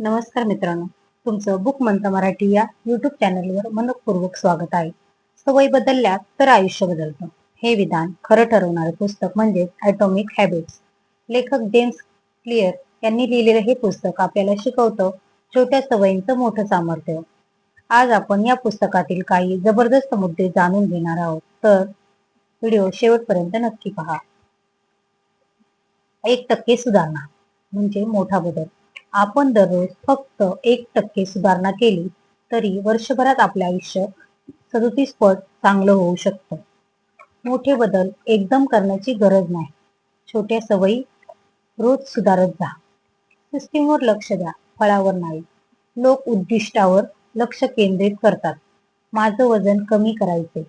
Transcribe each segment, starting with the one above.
नमस्कार मित्रांनो. तुमचं बुक मंत मराठी या युट्यूब चॅनलवर मनपूर्वक स्वागत आहे. सवय बदलल्या तर आयुष्य बदलतं. हे विधान खरं ठरवणारे पुस्तक म्हणजे ॲटॉमिक हॅबिट्स लेखक जेम्स क्लिअर यांनी लिहिलेलं हे पुस्तक आपल्याला शिकवतं छोट्या सवयींचं मोठं सामर्थ्य. आज आपण या पुस्तकातील काही जबरदस्त मुद्दे जाणून घेणार आहोत. तर व्हिडिओ शेवटपर्यंत नक्की पहा. एक टक्के सुधारणा म्हणजे मोठा बदल. आपण दररोज फक्त एक टक्के सुधारणा केली तरी वर्षभरात आपले आयुष्य सदतीस पट चांगलं होऊ शकतं. मोठे बदल एकदम करण्याची गरज नाही. छोट्या सवयी रोज सुधारत जा. सिस्टीमवर लक्ष द्या फळावर नाही. लोक उद्दिष्टावर लक्ष केंद्रित करतात. माझं वजन कमी करायचे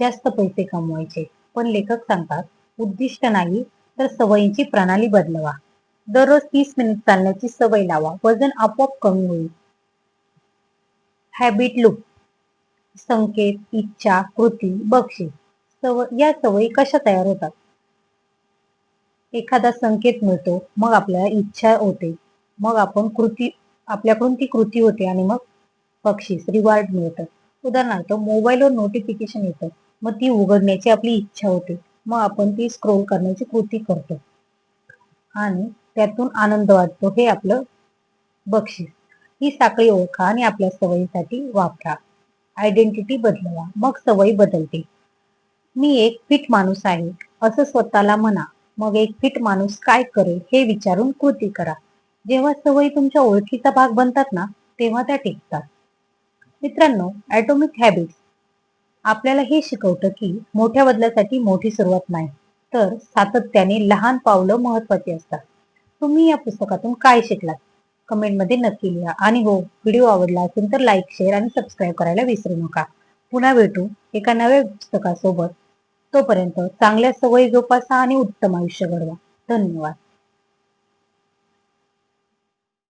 जास्त पैसे कमवायचे. पण लेखक सांगतात उद्दिष्ट नाही तर सवयींची प्रणाली बदलवा. दररोज तीस मिनिट चालण्याची सवय लावा. वजन आपोआप कमी होईल. हॅबिट लूप संकेत इच्छा कृती बक्षीस सवय या सवयी कशा तयार होतात? एखादा संकेत मिळतो मग आपल्याला इच्छा होते. मग आपण कृती आपल्याकडून ती कृती होते आणि मग बक्षीस रिवॉर्ड मिळतं. उदाहरणार्थ मोबाईलवर नोटिफिकेशन येतं. मग ती उघडण्याची आपली इच्छा होते. मग आपण ती स्क्रोल करण्याची कृती करतो. आणि त्यातून आनंद वाटतो हे आपलं बक्षीस. ही साखळी ओळखा आणि आपल्या सवयीसाठी वापरा. आयडेंटिटी बदलवा. मग सवयी बदलते मी एक फिट माणूस आहे. असं स्वतःला म्हणा. मग एक फिट माणूस काय करेल हे विचारून कृती करा. जेव्हा सवयी तुमच्या ओळखीचा भाग बनतात ना तेव्हा त्या टिकतात. मित्रांनो ॲटोमिक हॅबिट्स आपल्याला हे शिकवतं की मोठ्या बदलासाठी मोठी सुरुवात नाही तर सातत्याने लहान पावलं महत्वाची असतात. तुम्ही या पुस्तकातून काय शिकलात? कमेंटमध्ये नक्की लिहा. आणि हो व्हिडिओ आवडला असेल तर लाईक शेअर आणि सबस्क्राईब करायला विसरू नका. पुन्हा भेटू एका नव्या पुस्तकासोबत. तोपर्यंत चांगल्या सवयी जोपासा आणि उत्तम आयुष्य घडवा. धन्यवाद.